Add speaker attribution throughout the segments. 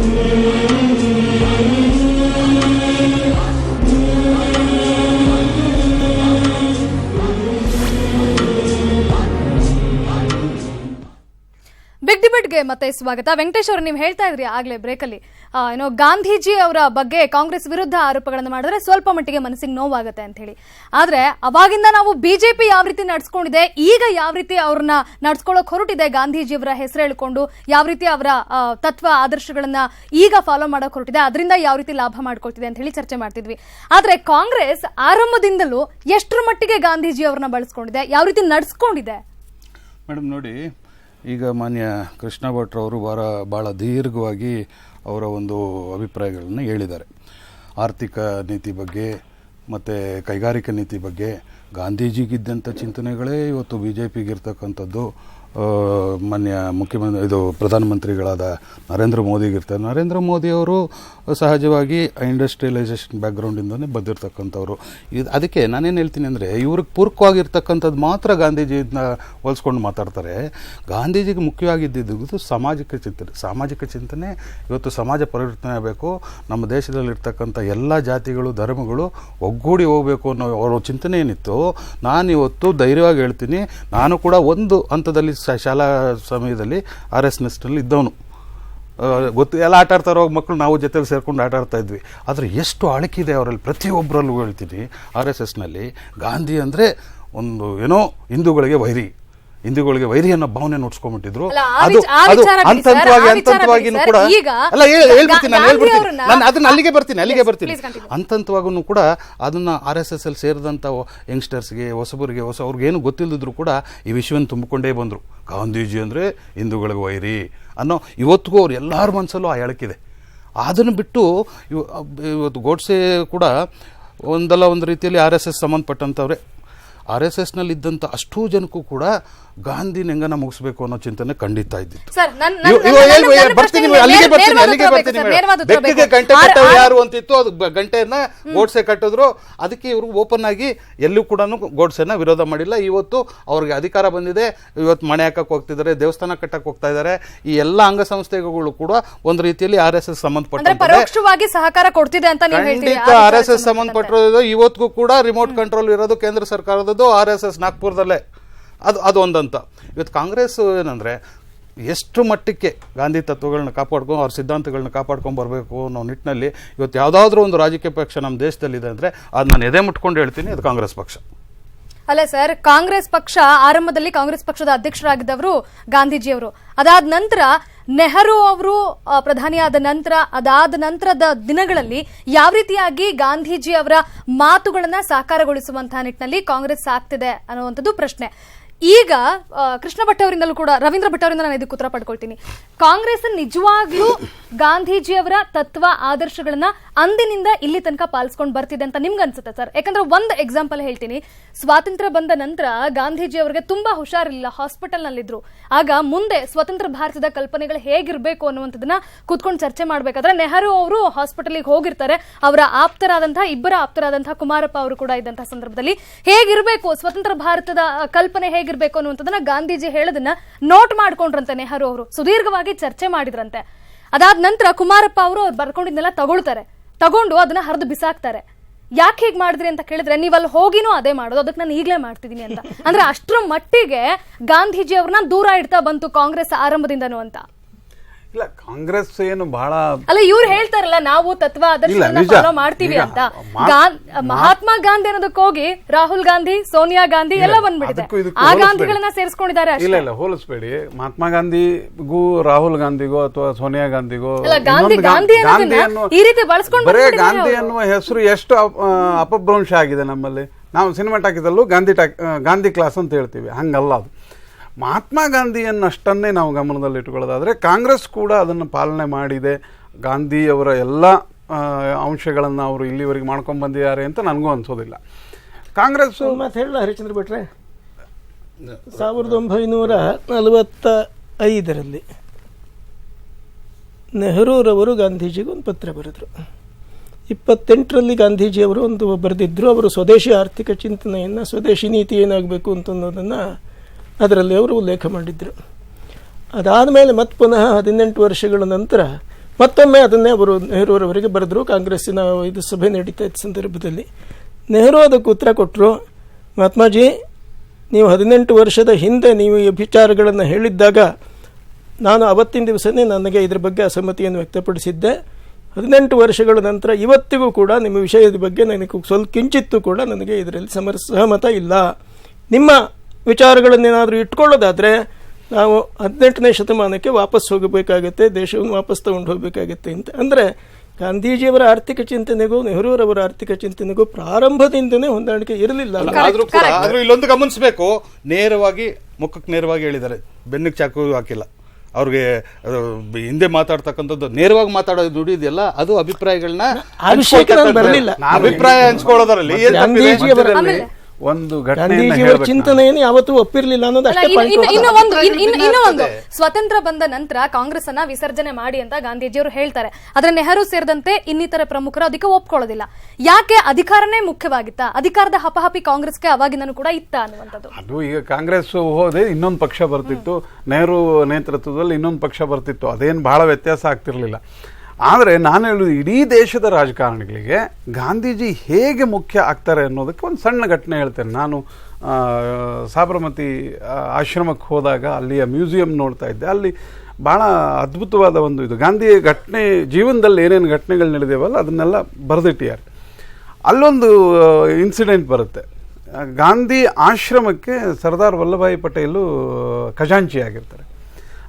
Speaker 1: Amen. ಮತ್ತೆ ಸ್ವಾಗತ. ವೆಂಕಟೇಶ್ ಅವರು, ನೀವು ಹೇಳ್ತಾ ಇದ್ರಿ ಆಗ್ಲೇ ಬ್ರೇಕ್ ಅಲ್ಲಿ. ಏನೋ ಗಾಂಧೀಜಿ ಅವರ ಬಗ್ಗೆ ಕಾಂಗ್ರೆಸ್ ವಿರುದ್ಧ ಆರೋಪಗಳನ್ನು ಮಾಡಿದ್ರೆ ಸ್ವಲ್ಪ ಮಟ್ಟಿಗೆ ಮನಸ್ಸಿಗೆ ನೋವಾಗುತ್ತೆ ಅಂತ ಹೇಳಿ. ಆದ್ರೆ ಅವಾಗಿಂದ ನಾವು ಬಿಜೆಪಿ ಯಾವ ರೀತಿ ನಡ್ಸ್ಕೊಂಡಿದೆ, ಈಗ ಯಾವ ರೀತಿ ಅವ್ರನ್ನ ನಡ್ಸ್ಕೊಳ್ಳೋಕ್ ಹೊರಟಿದೆ ಗಾಂಧೀಜಿಯವರ ಹೆಸರು ಹೇಳ್ಕೊಂಡು, ಯಾವ ರೀತಿ ಅವರ ತತ್ವ ಆದರ್ಶಗಳನ್ನ ಈಗ ಫಾಲೋ ಮಾಡೋಕೆ ಹೊರಟಿದೆ, ಅದರಿಂದ ಯಾವ ರೀತಿ ಲಾಭ ಮಾಡ್ಕೊಳ್ತಿದೆ ಅಂತ ಹೇಳಿ ಚರ್ಚೆ ಮಾಡ್ತಿದ್ವಿ. ಆದ್ರೆ ಕಾಂಗ್ರೆಸ್ ಆರಂಭದಿಂದಲೂ ಎಷ್ಟರ ಮಟ್ಟಿಗೆ ಗಾಂಧೀಜಿ ಅವ್ರನ್ನ ಬಳಸ್ಕೊಂಡಿದೆ, ಯಾವ ರೀತಿ ನಡ್ಸ್ಕೊಂಡಿದೆ?
Speaker 2: ಮೇಡಮ್ ನೋಡಿ ಈಗ ಮಾನ್ಯ ಕೃಷ್ಣ ಭಟ್ರವರು ಬಹಳ ಭಾಳ ದೀರ್ಘವಾಗಿ ಅವರ ಒಂದು ಅಭಿಪ್ರಾಯಗಳನ್ನು ಹೇಳಿದ್ದಾರೆ. ಆರ್ಥಿಕ ನೀತಿ ಬಗ್ಗೆ ಮತ್ತು ಕೈಗಾರಿಕಾ ನೀತಿ ಬಗ್ಗೆ ಗಾಂಧೀಜಿಗಿದ್ದಂಥ ಚಿಂತನೆಗಳೇ ಇವತ್ತು ಬಿ ಜೆ ಪಿಗಿರ್ತಕ್ಕಂಥದ್ದು ಮಾನ್ಯ ಮುಖ್ಯಮಂತ್ರಿ, ಇದು ಪ್ರಧಾನಮಂತ್ರಿಗಳಾದ ನರೇಂದ್ರ ಮೋದಿಗಿರ್ತಾರೆ ನರೇಂದ್ರ ಮೋದಿಯವರು ಸಹಜವಾಗಿ ಇಂಡಸ್ಟ್ರಿಯಲೈಸೇಷನ್ ಬ್ಯಾಕ್ಗ್ರೌಂಡಿಂದನೇ ಬಂದಿರತಕ್ಕಂಥವ್ರು ಇದು ಅದಕ್ಕೆ ನಾನೇನು ಹೇಳ್ತೀನಿ ಅಂದರೆ ಇವ್ರಿಗೆ ಪೂರಕವಾಗಿರ್ತಕ್ಕಂಥದ್ದು ಮಾತ್ರ ಗಾಂಧೀಜಿನ ಹೋಲಿಸ್ಕೊಂಡು ಮಾತಾಡ್ತಾರೆ. ಗಾಂಧೀಜಿಗೆ ಮುಖ್ಯವಾಗಿದ್ದಿದ್ದು ಸಾಮಾಜಿಕ ಚಿಂತನೆ. ಸಾಮಾಜಿಕ ಚಿಂತನೆ, ಇವತ್ತು ಸಮಾಜ ಪರಿವರ್ತನೆ ಆಗಬೇಕು. ನಮ್ಮ ದೇಶದಲ್ಲಿರ್ತಕ್ಕಂಥ ಎಲ್ಲ ಜಾತಿಗಳು, ಧರ್ಮಗಳು ಒಗ್ಗೂಡಿ ಹೋಗಬೇಕು ಅನ್ನೋ ಅವರ ಚಿಂತನೆ ಏನಿತ್ತು, ನಾನು ಇವತ್ತು ಧೈರ್ಯವಾಗಿ ಹೇಳ್ತೀನಿ. ನಾನು ಕೂಡ ಒಂದು ಹಂತದಲ್ಲಿ ಶಾಲಾ ಸಮಯದಲ್ಲಿ ಆರ್ ಎಸ್ ನೆಸ್ಟಲ್ಲಿ ಇದ್ದವನು. ಗೊತ್ತು, ಎಲ್ಲ ಆಟ ಆಡ್ತಾರೋ ಮಕ್ಕಳು ನಾವು ಜೊತೆಲಿ ಸೇರ್ಕೊಂಡು ಆಟ ಆಡ್ತಾ ಇದ್ವಿ. ಆದರೆ ಎಷ್ಟು ಅಳಕಿದೆ ಅವರಲ್ಲಿ. ಪ್ರತಿಯೊಬ್ಬರಲ್ಲೂ ಹೇಳ್ತೀನಿ, ಆರ್ ಎಸ್ ಎಸ್ನಲ್ಲಿ ಗಾಂಧಿ ಅಂದರೆ ಒಂದು, ಏನೋ ಹಿಂದೂಗಳಿಗೆ ವೈರಿ. ಹಿಂದೂಗಳಿಗೆ ವೈರಿ ಅನ್ನೋ ಭಾವನೆ ನೋಡ್ಸ್ಕೊಂಡ್ಬಿಟ್ಟಿದ್ರು. ಅದು ಅದು ಹಂತ ಹಂತವಾಗಿನೂ ಕೂಡ ಅಲ್ಲ ಹೇಳ್- ಹೇಳ್ಬಿಡ್ತೀನಿ ನಾನು ಹೇಳ್ಬಿಡ್ತೀನಿ. ನಾನು ಅದನ್ನ ಅಲ್ಲಿಗೆ ಬರ್ತೀನಿ ಅಲ್ಲಿಗೆ ಬರ್ತೀನಿ. ಅಂತಂತವಾಗೂ ಕೂಡ ಅದನ್ನ ಆರ್ ಎಸ್ ಎಸ್ ಅಲ್ಲಿ ಸೇರಿದಂಥ ಯಂಗ್ಸ್ಟರ್ಸ್ಗೆ ಹೊಸಬರಿಗೆ ಹೊಸ ಅವ್ರಿಗೇನು ಗೊತ್ತಿಲ್ಲದಿದ್ರು ಕೂಡ ಈ ವಿಷಯವನ್ನು ತುಂಬಿಕೊಂಡೇ ಬಂದರು. ಗಾಂಧೀಜಿ ಅಂದರೆ ಹಿಂದೂಗಳಿಗೆ ವೈರಿ ಅನ್ನೋ ಇವತ್ತಿಗೂ ಅವ್ರು ಎಲ್ಲರ ಮನಸ್ಸಲ್ಲೂ ಆ ಎಳಕಿದೆ. ಅದನ್ನು ಬಿಟ್ಟು ಇವ ಇವತ್ತು ಗೋಡ್ಸೆ ಕೂಡ ಒಂದಲ್ಲ ಒಂದು ರೀತಿಯಲ್ಲಿ ಆರ್ ಎಸ್ ಎಸ್ ಸಂಬಂಧಪಟ್ಟಂಥವ್ರೆ ಆರ್ ಎಸ್ ಎಸ್ನಲ್ಲಿ ಇದ್ದಂತ ಅಷ್ಟೂ ಜನಕ್ಕೂ ಕೂಡ ಗಾಂಧಿ ನೆಂಗನ ಮುಗಿಸ್ಬೇಕು ಅನ್ನೋ ಚಿಂತನೆ ಖಂಡಿತ ಇದ್ದಿತ್ತು. ಅಲ್ಲಿಗೆ ಬರ್ತೀನಿ ಅಲ್ಲಿಗೆ ಬರ್ತೀನಿ. ಗಂಟೆ ಕಟ್ಟೋರು ಯಾರು ಅಂತಿತ್ತು ಅದು ಗಂಟೆಯನ್ನ ಗೋಡ್ಸೆ ಕಟ್ಟಿದ್ರು. ಅದಕ್ಕೆ ಇವರು ಓಪನ್ ಆಗಿ ಎಲ್ಲೂ ಕೂಡ ಗೋಡ್ಸೆನ ವಿರೋಧ ಮಾಡಿಲ್ಲ. ಇವತ್ತು ಅವ್ರಿಗೆ ಅಧಿಕಾರ ಬಂದಿದೆ. ಇವತ್ತು ಮನೆ ಹಾಕಕ್ಕೆ ಹೋಗ್ತಿದ್ದಾರೆ ದೇವಸ್ಥಾನ ಕಟ್ಟಕ್ಕೆ ಹೋಗ್ತಾ ಇದ್ದಾರೆ. ಈ ಎಲ್ಲ ಅಂಗಸಂಸ್ಥೆಗಳು ಕೂಡ ಒಂದು ರೀತಿಯಲ್ಲಿ ಆರ್ ಎಸ್ ಎಸ್
Speaker 1: ಪರೋಕ್ಷವಾಗಿ ಸಹಕಾರ ಕೊಡ್ತಿದೆ ಅಂತ
Speaker 2: ಖಂಡಿತ ಆರ್ ಎಸ್ ಎಸ್ ಸಂಬಂಧಪಟ್ಟಿರೋದು. ಇವತ್ತಿಗೂ ಕೂಡ ರಿಮೋಟ್ ಕಂಟ್ರೋಲ್ ಇರೋದು ಕೇಂದ್ರ ಸರ್ಕಾರದ್ದು ಆರ್ ಎಸ್ ಎಸ್ ನಾಗ್ಪುರದಲ್ಲೇ. ಅದು ಅದು ಒಂದಂತ. ಇವತ್ತು ಕಾಂಗ್ರೆಸ್ ಏನಂದರೆ ಎಷ್ಟು ಮಟ್ಟಕ್ಕೆ ಗಾಂಧಿ ತತ್ವಗಳನ್ನ ಕಾಪಾಡ್ಕೊಂಡು ಅವ್ರ ಸಿದ್ಧಾಂತಗಳನ್ನ ಕಾಪಾಡ್ಕೊಂಡು ಬರಬೇಕು ಅನ್ನೋ ನಿಟ್ಟಿನಲ್ಲಿ ಇವತ್ತು ಯಾವುದಾದ್ರೂ ಒಂದು ರಾಜಕೀಯ ಪಕ್ಷ ನಮ್ಮ ದೇಶದಲ್ಲಿದೆ ಅಂದರೆ ಅದು ನಾನು ಎದೆ ಮುಟ್ಕೊಂಡು ಹೇಳ್ತೀನಿ, ಅದು ಕಾಂಗ್ರೆಸ್ ಪಕ್ಷ.
Speaker 1: ಅಲ್ಲ ಸರ್, ಕಾಂಗ್ರೆಸ್ ಪಕ್ಷ, ಆರಂಭದಲ್ಲಿ ಕಾಂಗ್ರೆಸ್ ಪಕ್ಷದ ಅಧ್ಯಕ್ಷರಾಗಿದ್ದವರು ಗಾಂಧೀಜಿಯವರು. ಅದಾದ ನಂತರ ನೆಹರು ಅವರು ಪ್ರಧಾನಿಯಾದ ನಂತರ, ಅದಾದ ನಂತರದ ದಿನಗಳಲ್ಲಿ ಯಾವ ರೀತಿಯಾಗಿ ಗಾಂಧೀಜಿ ಅವರ ಮಾತುಗಳನ್ನ ಸಾಕಾರಗೊಳಿಸುವಂತಹ ನಿಟ್ಟಿನಲ್ಲಿ ಕಾಂಗ್ರೆಸ್ ಆಗ್ತಿದೆ ಅನ್ನುವಂಥದ್ದು ಪ್ರಶ್ನೆ. ಈಗ ಕೃಷ್ಣ ಭಟ್ ಅವರಿಂದಲೂ ಕೂಡ, ರವೀಂದ್ರ ಭಟ್ ಅವರಿಂದ ನಾನು ಇದಕ್ಕೆ ಉತ್ತರ ಪಡ್ಕೊಳ್ತೀನಿ. ಕಾಂಗ್ರೆಸ್ ನಿಜವಾಗ್ಲೂ ಗಾಂಧೀಜಿಯವರ ತತ್ವ ಆದರ್ಶಗಳನ್ನ ಅಂದಿನಿಂದ ಇಲ್ಲಿ ತನಕ ಪಾಲಿಸ್ಕೊಂಡು ಬರ್ತಿದೆ ಅಂತ ನಿಮ್ಗೆ ಅನ್ಸುತ್ತೆ ಸರ್? ಯಾಕಂದ್ರೆ ಒಂದು ಎಕ್ಸಾಂಪಲ್ ಹೇಳ್ತೀನಿ. ಸ್ವಾತಂತ್ರ್ಯ ಬಂದ ನಂತರ ಗಾಂಧೀಜಿ ಅವರಿಗೆ ತುಂಬಾ ಹುಷಾರಿಲ್ಲ ಹಾಸ್ಪಿಟಲ್ ನಲ್ಲಿದ್ರು. ಆಗ ಮುಂದೆ ಸ್ವತಂತ್ರ ಭಾರತದ ಕಲ್ಪನೆಗಳು ಹೇಗಿರ್ಬೇಕು ಅನ್ನುವಂಥದ್ದನ್ನ ಕೂತ್ಕೊಂಡು ಚರ್ಚೆ ಮಾಡ್ಬೇಕಾದ್ರೆ ನೆಹರು ಅವರು ಹಾಸ್ಪಿಟಲ್ಗೆ ಹೋಗಿರ್ತಾರೆ. ಅವರ ಆಪ್ತರಾದಂತಹ, ಇಬ್ಬರ ಆಪ್ತರಾದಂತಹ ಕುಮಾರಪ್ಪ ಅವರು ಕೂಡ ಇದ್ದಂತಹ ಸಂದರ್ಭದಲ್ಲಿ ಹೇಗಿರ್ಬೇಕು, ಸ್ವತಂತ್ರ ಭಾರತದ ಕಲ್ಪನೆ ಹೇಗಿರ್ಬೇಕು ಅನ್ನುವಂಥದ್ದನ್ನ ಗಾಂಧೀಜಿ ಹೇಳೋದನ್ನ ನೋಟ್ ಮಾಡ್ಕೊಂಡ್ರಂತೆ ನೆಹರು ಅವರು. ಸುದೀರ್ಘವಾಗಿ ಚರ್ಚೆ ಮಾಡಿದ್ರಂತೆ. ಅದಾದ ನಂತರ ಕುಮಾರಪ್ಪ ಅವರು ಅವ್ರು ಬರ್ಕೊಂಡಿದ್ನೆಲ್ಲ ತಗೊಳ್ತಾರೆ. ತಗೊಂಡು ಅದನ್ನ ಹರಿದು ಬಿಸಾಕ್ತಾರೆ. ಯಾಕೆ ಹೀಗೆ ಮಾಡಿದ್ರಿ ಅಂತ ಕೇಳಿದ್ರೆ ನೀವು ಅಲ್ಲಿ ಹೋಗಿನೂ ಅದೇ ಮಾಡೋದು. ಅದಕ್ಕೆ ನಾನು ಈಗಲೇ ಮಾಡ್ತಿದ್ದೀನಿ ಅಂತ. ಅಂದ್ರೆ ಅಷ್ಟರ ಮಟ್ಟಿಗೆ ಗಾಂಧೀಜಿ ಅವ್ರನ್ನ ದೂರ ಇಡ್ತಾ ಬಂತು ಕಾಂಗ್ರೆಸ್ ಆರಂಭದಿಂದನೂ ಅಂತ.
Speaker 3: ಇಲ್ಲ ಕಾಂಗ್ರೆಸ್ ಏನು ಬಹಳ
Speaker 1: ಅಲ್ಲ ಇವ್ರು ಹೇಳ್ತಾರಲ್ಲ ನಾವು ತತ್ವ ಫಾಲೋ ಮಾಡ್ತೀವಿ ಅಂತ. ಮಹಾತ್ಮ ಗಾಂಧಿ ಅನ್ನೋದಕ್ಕೆ ಹೋಗಿ ರಾಹುಲ್ ಗಾಂಧಿ ಸೋನಿಯಾ ಗಾಂಧಿ ಎಲ್ಲ ಬಂದ್ಬಿಟ್ಟಿದೆ ಆ. ಗಾಂಧಿಗಳನ್ನ ಸೇರಿಸ್ಕೊಂಡಿದ್ದಾರೆ
Speaker 3: ಇಲ್ಲ ಇಲ್ಲ ಹೋಲಿಸ್ಬೇಡಿ. ಮಹಾತ್ಮ ಗಾಂಧಿಗೂ ರಾಹುಲ್ ಗಾಂಧಿಗೋ ಅಥವಾ ಸೋನಿಯಾ ಗಾಂಧಿಗೋ
Speaker 1: ಗಾಂಧಿ- ಈ ರೀತಿ ಬಳಸ್ಕೊಂಡು
Speaker 3: ಬರೇ ಗಾಂಧಿ. ಅನ್ನುವ ಹೆಸರು ಎಷ್ಟು ಅಪಭ್ರಂಶ ಆಗಿದೆ ನಮ್ಮಲ್ಲಿ. ನಾವು ಸಿನಿಮಾ ಟಾಕಿದಲ್ಲೂ ಗಾಂಧಿ ಟಾಕ್ ಗಾಂಧಿ ಕ್ಲಾಸ್ ಅಂತ ಹೇಳ್ತೀವಿ. ಹಂಗಲ್ಲ ಅದು. ಮಹಾತ್ಮ ಗಾಂಧಿಯನ್ನಷ್ಟನ್ನೇ ನಾವು ಗಮನದಲ್ಲಿ ಇಟ್ಕೊಳ್ಳೋದಾದ್ರೆ ಕಾಂಗ್ರೆಸ್ ಕೂಡ ಅದನ್ನು ಪಾಲನೆ ಮಾಡಿದೆ. ಗಾಂಧಿಯವರ ಎಲ್ಲ ಅಂಶಗಳನ್ನು ಅವರು ಇಲ್ಲಿವರೆಗೆ ಮಾಡ್ಕೊಂಡು ಬಂದಿದ್ದಾರೆ ಅಂತ ನನಗೂ ಅನ್ಸೋದಿಲ್ಲ. ಕಾಂಗ್ರೆಸ್
Speaker 4: ಮಾತು ಹೇಳಲ್ಲ ಹರಿಚಂದ್ರ ಭಟ್ರೆ. ಸಾವಿರದ ಒಂಬೈನೂರ ನಲವತ್ತ ಐದರಲ್ಲಿ ನೆಹರೂರವರು ಗಾಂಧೀಜಿಗೆ ಒಂದು ಪತ್ರ ಬರೆದರು. ಇಪ್ಪತ್ತೆಂಟರಲ್ಲಿ ಗಾಂಧೀಜಿಯವರು ಒಂದು ಬರೆದಿದ್ದರು ಅವರು ಸ್ವದೇಶಿ ಆರ್ಥಿಕ ಚಿಂತನೆಯನ್ನು, ಸ್ವದೇಶಿ ನೀತಿ ಏನಾಗಬೇಕು ಅಂತ ಅನ್ನೋದನ್ನು ಅದರಲ್ಲಿ ಅವರು ಉಲ್ಲೇಖ ಮಾಡಿದ್ದರು ಅದಾದ ಮೇಲೆ ಮತ್ತೆ ಪುನಃ ಹದಿನೆಂಟು ವರ್ಷಗಳ ನಂತರ ಮತ್ತೊಮ್ಮೆ ಅದನ್ನೇ ಅವರು ನೆಹರೂರವರಿಗೆ ಬರೆದರು. ಕಾಂಗ್ರೆಸ್ಸಿನ ಇದು ಸಭೆ ನಡೀತಾ ಇದ್ದ ಸಂದರ್ಭದಲ್ಲಿ. ನೆಹರು ಅದಕ್ಕೆ ಉತ್ತರ ಕೊಟ್ಟರು ಮಹಾತ್ಮಾಜಿ, ನೀವು ಹದಿನೆಂಟು ವರ್ಷದ ಹಿಂದೆ ನೀವು ಈ ವಿಚಾರಗಳನ್ನು ಹೇಳಿದ್ದಾಗ ನಾನು ಅವತ್ತಿನ ದಿವಸನೇ ನನಗೆ ಇದರ ಬಗ್ಗೆ ಅಸಮ್ಮತಿಯನ್ನು ವ್ಯಕ್ತಪಡಿಸಿದ್ದೆ. ಹದಿನೆಂಟು ವರ್ಷಗಳ ನಂತರ ಇವತ್ತಿಗೂ ಕೂಡ ನಿಮ್ಮ ವಿಷಯದ ಬಗ್ಗೆ ನನಗೆ ಸ್ವಲ್ಪ ಕಿಂಚಿತ್ತು ಕೂಡ ನನಗೆ ಇದರಲ್ಲಿ ಸಮರ ಸಹಮತ ಇಲ್ಲ. ನಿಮ್ಮ ವಿಚಾರಗಳನ್ನೇನಾದರೂ ಇಟ್ಕೊಳ್ಳೋದಾದರೆ ನಾವು ಹದಿನೆಂಟನೇ ಶತಮಾನಕ್ಕೆ ವಾಪಸ್ ಹೋಗಬೇಕಾಗತ್ತೆ ದೇಶವನ್ನು ವಾಪಸ್ ತಗೊಂಡು ಹೋಗಬೇಕಾಗತ್ತೆ ಅಂತ. ಅಂದರೆ ಗಾಂಧೀಜಿಯವರ ಆರ್ಥಿಕ ಚಿಂತನೆಗೂ ನೆಹರೂರವರ ಆರ್ಥಿಕ ಚಿಂತನೆಗೂ ಪ್ರಾರಂಭದಿಂದನೇ ಹೊಂದಾಣಿಕೆ ಇರಲಿಲ್ಲ
Speaker 2: ಆದರೂ ಕೂಡ ಆದರೂ ಇಲ್ಲೊಂದು ಗಮನಿಸಬೇಕು. ನೇರವಾಗಿ ಮುಖಕ್ಕೆ ನೇರವಾಗಿ ಹೇಳಿದ್ದಾರೆ. ಬೆನ್ನಿಗೆ ಚಾಕು ಹಾಕಿಲ್ಲ. ಅವ್ರಿಗೆ ಅದು ಹಿಂದೆ ಮಾತಾಡ್ತಕ್ಕಂಥದ್ದು ನೇರವಾಗಿ ಮಾತಾಡೋದು ದುಡಿದೆಯಲ್ಲ ಅದು ಅಭಿಪ್ರಾಯಗಳನ್ನ. ಅಭಿಪ್ರಾಯ ಹಂಚ್ಕೊಳ್ಳೋದ್ರಲ್ಲಿ ಏನ್
Speaker 3: ಒಂದು
Speaker 4: ಗಾಂಧೀಜಿಯವರ
Speaker 3: ನಾನು.
Speaker 4: ಚಿಂತನೆಯನ್ನು ಯಾವತ್ತೂ ಒಪ್ಪಿರಲಿಲ್ಲ ಅನ್ನೋದು ಅಷ್ಟೇ
Speaker 1: ಇನ್ನು-
Speaker 4: ಪಾಯಿಂಟ್
Speaker 1: ಇನ್ನು- ಇನ್ನು ಒಂದು ಇನ್ನು- ಇನ್ನು- ಒಂದು ಸ್ವತಂತ್ರ ಬಂದ ನಂತರ ಕಾಂಗ್ರೆಸ್ ಅನ್ನ ವಿಸರ್ಜನೆ ಮಾಡಿ ಅಂತ ಗಾಂಧೀಜಿಯವರು ಹೇಳ್ತಾರೆ. ಆದ್ರೆ ನೆಹರು ಸೇರಿದಂತೆ ಇನ್ನಿತರ ಪ್ರಮುಖರು ಅದಕ್ಕೆ ಒಪ್ಕೊಳ್ಳೋದಿಲ್ಲ. ಯಾಕೆ ಅಧಿಕಾರನೇ ಮುಖ್ಯವಾಗಿತ್ತ? ಅಧಿಕಾರದ ಹಪಹಪಿ ಕಾಂಗ್ರೆಸ್ಗೆ ಅವಾಗಿಂದನೂ ಕೂಡ ಇತ್ತ ಅನ್ನುವಂಥದ್ದು.
Speaker 3: ಅದು ಈಗ ಕಾಂಗ್ರೆಸ್ ಹೋದೆ ಇನ್ನೊಂದು ಪಕ್ಷ ಬರ್ತಿತ್ತು. ನೆಹರು ನೇತೃತ್ವದಲ್ಲಿ ಇನ್ನೊಂದು ಪಕ್ಷ ಬರ್ತಿತ್ತು. ಅದೇನು ಬಹಳ ವ್ಯತ್ಯಾಸ ಆಗ್ತಿರ್ಲಿಲ್ಲ. ಆದರೆ ನಾನು ಹೇಳೋದು ಇಡೀ ದೇಶದ ರಾಜಕಾರಣಿಗಳಿಗೆ ಗಾಂಧೀಜಿ ಹೇಗೆ ಮುಖ್ಯ ಆಗ್ತಾರೆ ಅನ್ನೋದಕ್ಕೆ ಒಂದು ಸಣ್ಣ ಘಟನೆ ಹೇಳ್ತೇನೆ. ನಾನು ಸಾಬರಮತಿ ಆಶ್ರಮಕ್ಕೆ ಹೋದಾಗ ಅಲ್ಲಿಯ ಮ್ಯೂಸಿಯಂ ನೋಡ್ತಾ ಇದ್ದೆ. ಅಲ್ಲಿ ಭಾಳ ಅದ್ಭುತವಾದ ಒಂದು ಇದು. ಗಾಂಧಿ ಘಟನೆ, ಜೀವನದಲ್ಲಿ ಏನೇನು ಘಟನೆಗಳು ನಡೆದೇವಲ್ಲ ಅದನ್ನೆಲ್ಲ ಬರೆದಿಟ್ಟಿದ್ದಾರೆ. ಅಲ್ಲೊಂದು ಇನ್ಸಿಡೆಂಟ್ ಬರುತ್ತೆ. ಗಾಂಧಿ ಆಶ್ರಮಕ್ಕೆ ಸರ್ದಾರ್ ವಲ್ಲಭಾಯಿ ಪಟೇಲು ಖಜಾಂಚಿ ಆಗಿರ್ತಾರೆ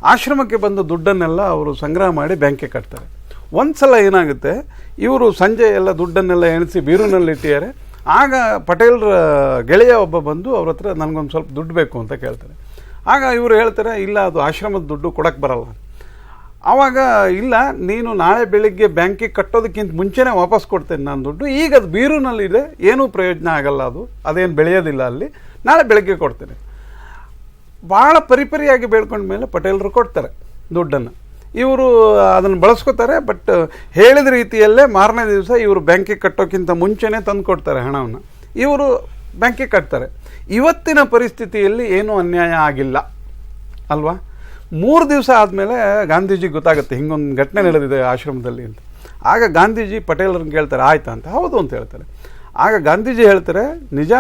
Speaker 3: ಆಶ್ರಮಕ್ಕೆ ಬಂದ ದುಡ್ಡನ್ನೆಲ್ಲ ಅವರು ಸಂಗ್ರಹ ಮಾಡಿ ಬ್ಯಾಂಕಿಗೆ ಕಟ್ತಾರೆ. ಒಂದ್ಸಲ ಏನಾಗುತ್ತೆ, ಇವರು ಸಂಜೆ ಎಲ್ಲ ದುಡ್ಡನ್ನೆಲ್ಲ ಎಣಿಸಿ ಬೀರುನಲ್ಲಿ ಇಟ್ಟಿದ್ದಾರೆ. ಆಗ ಪಟೇಲ್ರ ಗೆಳೆಯ ಒಬ್ಬ ಬಂದು ಅವ್ರ ಹತ್ರ ನನಗೊಂದು ಸ್ವಲ್ಪ ದುಡ್ಡು ಬೇಕು ಅಂತ ಕೇಳ್ತಾರೆ. ಆಗ ಇವರು ಹೇಳ್ತಾರೆ, ಇಲ್ಲ, ಅದು ಆಶ್ರಮದ ದುಡ್ಡು ಕೊಡಕ್ಕೆ ಬರಲ್ಲ. ಆವಾಗ ಇಲ್ಲ, ನೀನು ನಾಳೆ ಬೆಳಿಗ್ಗೆ ಬ್ಯಾಂಕಿಗೆ ಕಟ್ಟೋದಕ್ಕಿಂತ ಮುಂಚೆನೇ ವಾಪಸ್ ಕೊಡ್ತೇನೆ ನಾನು ದುಡ್ಡು. ಈಗ ಅದು ಬೀರುನಲ್ಲಿದೆ ಏನೂ ಪ್ರಯೋಜನ ಆಗಲ್ಲ ಅದು. ಅದೇನು ಬೆಳೆಯೋದಿಲ್ಲ ಅಲ್ಲಿ. ನಾಳೆ ಬೆಳಗ್ಗೆ ಕೊಡ್ತೇನೆ. ಭಾಳ ಪರಿಪರಿಯಾಗಿ ಬೇಡ್ಕೊಂಡ ಮೇಲೆ ಪಟೇಲರು ಕೊಡ್ತಾರೆ ದುಡ್ಡನ್ನು. ಇವರು ಅದನ್ನು ಬಳಸ್ಕೋತಾರೆ ಬಟ್ ಹೇಳಿದ ರೀತಿಯಲ್ಲೇ ಮಾರನೇ ದಿವಸ ಇವರು ಬ್ಯಾಂಕಿಗೆ ಕಟ್ಟೋಕ್ಕಿಂತ ಮುಂಚೆನೇ ತಂದು ಕೊಡ್ತಾರೆ ಹಣವನ್ನು. ಇವರು ಬ್ಯಾಂಕಿಗೆ ಕಟ್ತಾರೆ. ಇವತ್ತಿನ ಪರಿಸ್ಥಿತಿಯಲ್ಲಿ ಏನೂ ಅನ್ಯಾಯ ಆಗಿಲ್ಲ. ಅಲ್ವಾ? ಮೂರು ದಿವಸ ಆದಮೇಲೆ ಗಾಂಧೀಜಿ ಗೊತ್ತಾಗುತ್ತೆ, ಹಿಂಗೊಂದು ಘಟನೆ ನಡೆದಿದೆ ಆಶ್ರಮದಲ್ಲಿ ಅಂತ. ಆಗ ಗಾಂಧೀಜಿ ಪಟೇಲರನ್ನು ಕೇಳ್ತಾರೆ, ಆಯ್ತಾ ಅಂತ? ಹೌದು ಅಂತ ಹೇಳ್ತಾರೆ. ಆಗ ಗಾಂಧೀಜಿ ಹೇಳ್ತಾರೆ, ನಿಜ,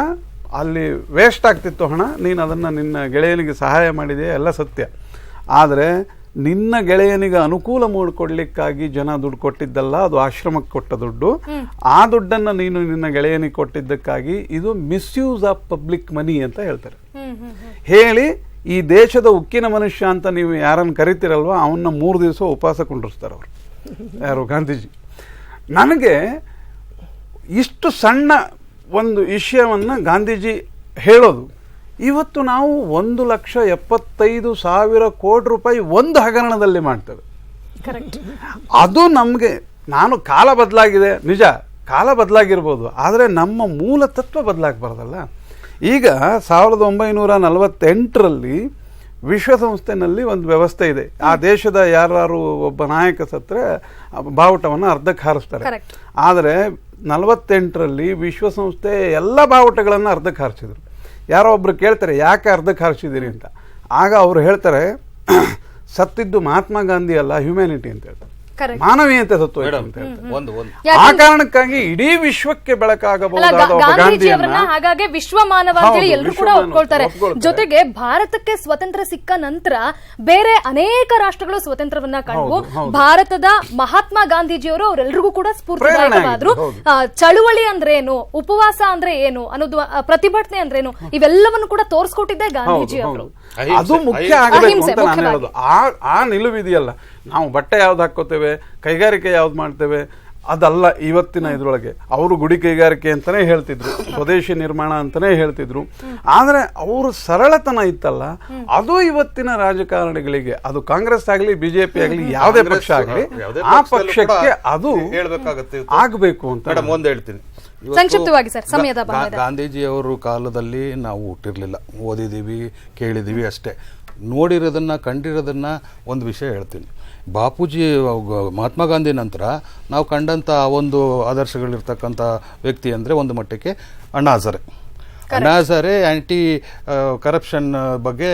Speaker 3: ಅಲ್ಲಿ ವೇಸ್ಟ್ ಆಗ್ತಿತ್ತು ಹಣ, ನೀನು ಅದನ್ನು ನಿನ್ನ ಗೆಳೆಯನಿಗೆ ಸಹಾಯ ಮಾಡಿದೆ, ಎಲ್ಲ ಸತ್ಯ. ಆದರೆ ನಿನ್ನ ಗೆಳೆಯನಿಗೆ ಅನುಕೂಲ ಮಾಡಿಕೊಡ್ಲಿಕ್ಕಾಗಿ ಜನ ದುಡ್ಡು ಕೊಟ್ಟಿದ್ದಲ್ಲ ಅದು ಆಶ್ರಮಕ್ಕೆ ಕೊಟ್ಟ ದುಡ್ಡು. ಆ ದುಡ್ಡನ್ನು ನೀನು ನಿನ್ನ ಗೆಳೆಯನಿಗೆ ಕೊಟ್ಟಿದ್ದಕ್ಕಾಗಿ ಇದು ಮಿಸ್ಯೂಸ್ ಆಫ್ ಪಬ್ಲಿಕ್ ಮನಿ ಅಂತ ಹೇಳ್ತಾರೆ. ಹೇಳಿ ಈ ದೇಶದ ಉಕ್ಕಿನ ಮನುಷ್ಯ ಅಂತ ನೀವು ಯಾರನ್ನು ಕರಿತೀರಲ್ವ ಅವನ್ನ ಮೂರು ದಿವಸ ಉಪವಾಸ ಕುಂಡ್ರಿಸ್ತಾರೆ ಅವರು. ಯಾರು ಗಾಂಧೀಜಿ. ನನಗೆ ಇಷ್ಟು ಸಣ್ಣ ಒಂದು ವಿಷಯವನ್ನು ಗಾಂಧೀಜಿ ಹೇಳೋದು. ಇವತ್ತು ನಾವು ಒಂದು ಲಕ್ಷ ಎಪ್ಪತ್ತೈದು ಸಾವಿರ ಕೋಟಿ ರೂಪಾಯಿ ಒಂದು ಹಗರಣದಲ್ಲಿ ಮಾಡ್ತೇವೆ.
Speaker 1: ಕರೆಕ್ಟ್
Speaker 3: ಅದು ನಮಗೆ ನಾನು ಕಾಲ ಬದಲಾಗಿದೆ ನಿಜ ಕಾಲ ಬದಲಾಗಿರ್ಬೋದು ಆದರೆ ನಮ್ಮ ಮೂಲ ತತ್ವ ಬದಲಾಗಬಾರ್ದಲ್ಲ. ಈಗ ಸಾವಿರದ ಒಂಬೈನೂರ ನಲವತ್ತೆಂಟರಲ್ಲಿ ವಿಶ್ವಸಂಸ್ಥೆನಲ್ಲಿ ಒಂದು ವ್ಯವಸ್ಥೆ ಇದೆ. ಆ ದೇಶದ ಯಾರು ಒಬ್ಬ ನಾಯಕ ಸತ್ತರೆ ಬಾವುಟವನ್ನು ಅರ್ಧಕ್ಕೆ ಹಾರಿಸ್ತಾರೆ. ಆದರೆ ನಲವತ್ತೆಂಟರಲ್ಲಿ ವಿಶ್ವಸಂಸ್ಥೆ ಎಲ್ಲ ಬಾವುಟಗಳನ್ನು ಅರ್ಧಕ್ಕೆ ಹಾರಿಸಿದ್ರು. ಯಾರೋ ಒಬ್ರು ಕೇಳ್ತಾರೆ, ಯಾಕೆ ಅರ್ಧಕ್ಕೆ ಹಾರಿಸಿದ್ದೀರಿ ಅಂತ? ಆಗ ಅವರು ಹೇಳ್ತಾರೆ, ಸತ್ತಿದ್ದು ಮಹಾತ್ಮ ಗಾಂಧಿ ಅಲ್ಲ ಹ್ಯುಮ್ಯಾನಿಟಿ ಅಂತ ಹೇಳ್ತಾರೆ. ಮಾನವೀಯತೆ
Speaker 2: ಸತ್ತು
Speaker 3: ಆ ಕಾರಣಕ್ಕಾಗಿ ಇಡೀ ವಿಶ್ವಕ್ಕೆ ಬೆಳಕಾಗಬಹುದು
Speaker 1: ಹಾಗಾಗಿ ವಿಶ್ವಮಾನವ ಅಂತೇಳಿ
Speaker 3: ಹೌದು,
Speaker 1: ಎಲ್ಲರೂ ಕೂಡ ಒಪ್ಕೊಳ್ತಾರೆ. ಜೊತೆಗೆ ಭಾರತಕ್ಕೆ ಸ್ವತಂತ್ರ ಸಿಕ್ಕ ನಂತರ ಬೇರೆ ಅನೇಕ ರಾಷ್ಟ್ರಗಳು ಸ್ವತಂತ್ರವನ್ನ ಕಂಡು. ಭಾರತದ ಮಹಾತ್ಮ ಗಾಂಧೀಜಿಯವರು ಅವರೆಲ್ಲರಿಗೂ ಕೂಡ ಸ್ಫೂರ್ತಿದಾಯಕವಾದ್ರು. ಚಳುವಳಿ ಅಂದ್ರೆ ಏನು ಉಪವಾಸ ಅಂದ್ರೆ ಏನು ಅನ್ನೋದು ಪ್ರತಿಭಟನೆ ಅಂದ್ರೆ ಏನು ಇವೆಲ್ಲವನ್ನು ಕೂಡ ತೋರಿಸ್ಕೊಟ್ಟಿದ್ದೆ ಗಾಂಧೀಜಿ ಅವರು
Speaker 3: ಅದು ಮುಖ್ಯ. ಆಗಬೇಕು ಅಂತ ನಾನು. ಹೇಳೋದು. ಆ ನಿಲುವಿದೆಯಲ್ಲ. ನಾವು ಬಟ್ಟೆ ಯಾವ್ದು ಹಾಕೋತೇವೆ ಕೈಗಾರಿಕೆ ಯಾವ್ದು ಮಾಡ್ತೇವೆ ಅದಲ್ಲ ಇವತ್ತಿನ ಇದ್ರೊಳಗೆ. ಅವರು ಗುಡಿ ಕೈಗಾರಿಕೆ ಅಂತಾನೆ ಹೇಳ್ತಿದ್ರು ಸ್ವದೇಶಿ ನಿರ್ಮಾಣ ಅಂತಾನೆ ಹೇಳ್ತಿದ್ರು. ಆದ್ರೆ ಅವರು ಸರಳತನ ಇತ್ತಲ್ಲ ಅದು ಇವತ್ತಿನ ರಾಜಕಾರಣಿಗಳಿಗೆ ಅದು ಕಾಂಗ್ರೆಸ್ ಆಗಲಿ ಬಿಜೆಪಿ ಆಗಲಿ ಯಾವುದೇ ಪಕ್ಷ ಆಗಲಿ ಆ ಪಕ್ಷಕ್ಕೆ ಅದು
Speaker 2: ಹೇಳಬೇಕಾಗುತ್ತೆ
Speaker 3: ಆಗಬೇಕು ಅಂತ
Speaker 2: ಮೇಡಮ್ ಒಂದು ಹೇಳ್ತೀನಿ.
Speaker 1: ಸಂಕ್ಷಿಪ್ತವಾಗಿ ಸರ್, ಸಮಯದ.
Speaker 2: ಗಾಂಧೀಜಿಯವರು ಕಾಲದಲ್ಲಿ ನಾವು ಹುಟ್ಟಿರ್ಲಿಲ್ಲ. ಓದಿದೀವಿ ಕೇಳಿದೀವಿ ಅಷ್ಟೇ. ನೋಡಿರೋದನ್ನ ಕಂಡಿರೋದನ್ನು ಒಂದು ವಿಷಯ ಹೇಳ್ತೀನಿ. ಬಾಪೂಜಿ ಮಹಾತ್ಮ ಗಾಂಧಿ ನಂತರ ನಾವು ಕಂಡಂಥ ಆ ಒಂದು ಆದರ್ಶಗಳಿರ್ತಕ್ಕಂಥ ವ್ಯಕ್ತಿ ಅಂದರೆ ಒಂದು ಮಟ್ಟಕ್ಕೆ ಅಣ್ಣಾ ಹಜಾರೆ ಅಣ್ಣಾ ಹಜಾರೆ ಆ್ಯಂಟಿ ಕರಪ್ಷನ್ ಬಗ್ಗೆ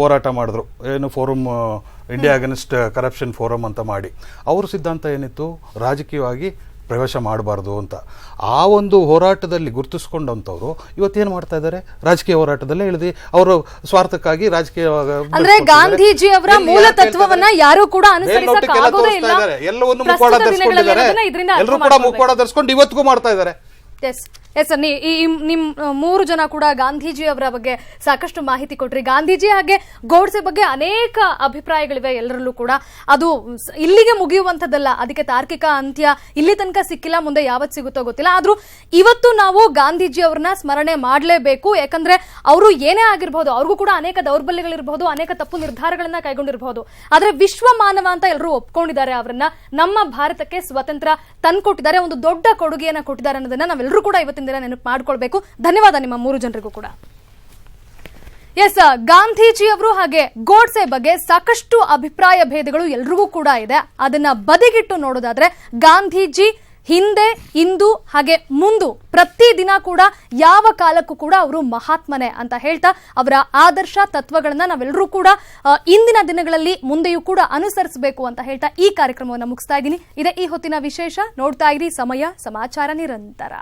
Speaker 2: ಹೋರಾಟ ಮಾಡಿದ್ರು. ಏನು forum India against corruption forum ಅಂತ ಮಾಡಿ. ಅವ್ರ ಸಿದ್ಧಾಂತ ಏನಿತ್ತು? ರಾಜಕೀಯವಾಗಿ ಪ್ರವೇಶ ಮಾಡಬಾರ್ದು ಅಂತ. ಆ ಒಂದು ಹೋರಾಟದಲ್ಲಿ ಗುರುತಿಸ್ಕೊಂಡಂಥವ್ರು ಇವತ್ತೇನು ಮಾಡ್ತಾ ಇದ್ದಾರೆ? ರಾಜಕೀಯ ಹೋರಾಟದಲ್ಲೇ ಇಳಿದು ಅವರು ಸ್ವಾರ್ಥಕ್ಕಾಗಿ ರಾಜಕೀಯ
Speaker 1: ಅಂದ್ರೆ ಗಾಂಧೀಜಿ ಅವರ ಮೂಲ ತತ್ವವನ್ನ ಯಾರು ಕೂಡ
Speaker 2: ಎಲ್ಲವನ್ನು ಮುಖವಾಡ ಧರಿಸ್ಕೊಂಡಿದ್ದಾರೆ. ಎಲ್ಲರೂ ಕೂಡ. ಮುಖವಾಡ ಧರಿಸ್ಕೊಂಡು ಇವತ್ತಿಗೂ ಮಾಡ್ತಾ ಇದ್ದಾರೆ.
Speaker 1: ಎಸ್ ಎಸ್ ಸರ್ ಈ ನಿಮ್ಮ ನಿಮ್ ಮೂರು ಜನ ಕೂಡ ಗಾಂಧೀಜಿ ಅವರ ಬಗ್ಗೆ ಸಾಕಷ್ಟು ಮಾಹಿತಿ ಕೊಟ್ರಿ. ಗಾಂಧೀಜಿ ಹಾಗೆ ಗೋಡ್ಸೆ ಬಗ್ಗೆ ಅನೇಕ ಅಭಿಪ್ರಾಯಗಳಿವೆ ಎಲ್ಲರಲ್ಲೂ ಕೂಡ. ಅದು ಇಲ್ಲಿಗೆ ಮುಗಿಯುವಂಥದ್ದಲ್ಲ. ಅದಕ್ಕೆ ತಾರ್ಕಿಕ ಅಂತ್ಯ ಇಲ್ಲಿ ತನಕ ಸಿಕ್ಕಿಲ್ಲ, ಮುಂದೆ ಯಾವತ್ತು ಸಿಗುತ್ತೋ ಗೊತ್ತಿಲ್ಲ. ಆದರೂ ಇವತ್ತು ನಾವು ಗಾಂಧೀಜಿ ಅವ್ರನ್ನ ಸ್ಮರಣೆ ಮಾಡಲೇಬೇಕು. ಯಾಕಂದ್ರೆ ಅವರು ಏನೇ ಆಗಿರ್ಬೋದು, ಅವ್ರಿಗೂ ಕೂಡ ಅನೇಕ ದೌರ್ಬಲ್ಯಗಳಿರ್ಬೋದು, ಅನೇಕ ತಪ್ಪು ನಿರ್ಧಾರಗಳನ್ನ ಕೈಗೊಂಡಿರಬಹುದು ಆದರೆ ವಿಶ್ವ ಮಾನವ ಅಂತ ಎಲ್ಲರೂ ಒಪ್ಕೊಂಡಿದ್ದಾರೆ. ಅವರನ್ನ ನಮ್ಮ ಭಾರತಕ್ಕೆ ಸ್ವತಂತ್ರ ತಂದ್ಕೊಟ್ಟಿದ್ದಾರೆ. ಒಂದು ದೊಡ್ಡ ಕೊಡುಗೆಯನ್ನ ಕೊಟ್ಟಿದ್ದಾರೆ ಅನ್ನೋದನ್ನ ನಾವೆಲ್ಲರೂ ಕೂಡ ಇವತ್ತಿನ ದಿನ ನೆನಪು ಮಾಡ್ಕೊಳ್ಬೇಕು. ಧನ್ಯವಾದ ನಿಮ್ಮ ಮೂರು ಜನರಿಗೂ ಕೂಡ. ಎಸ್ ಗಾಂಧೀಜಿ ಅವರು ಹಾಗೆ ಗೋಡ್ಸೆ ಬಗ್ಗೆ ಸಾಕಷ್ಟು ಅಭಿಪ್ರಾಯ ಭೇದಗಳು ಎಲ್ರಿಗೂ ಕೂಡ ಇದೆ. ಅದನ್ನ ಬದಿಗಿಟ್ಟು ನೋಡೋದಾದ್ರೆ ಗಾಂಧೀಜಿ ಹಿಂದೆ, ಇಂದು, ಹಾಗೆ ಮುಂದು ಪ್ರತಿದಿನ ಕೂಡ, ಯಾವ ಕಾಲಕ್ಕೂ ಕೂಡ ಅವರು ಮಹಾತ್ಮನೆ ಅಂತ ಹೇಳ್ತಾ ಅವರ ಆದರ್ಶ ತತ್ವಗಳನ್ನ ನಾವೆಲ್ಲರೂ ಕೂಡ ಇಂದಿನ ದಿನಗಳಲ್ಲಿ ಮುಂದೆಯೂ ಕೂಡ ಅನುಸರಿಸಬೇಕು ಅಂತ ಹೇಳ್ತಾ ಈ ಕಾರ್ಯಕ್ರಮವನ್ನು ಮುಗಿಸ್ತಾ ಇದ್ದೀನಿ. ಇದೇ ಈ ಹೊತ್ತಿನ ವಿಶೇಷ, ನೋಡ್ತಾ ಇರಿ, ಸಮಯ, ಸಮಾಚಾರ ನಿರಂತರ.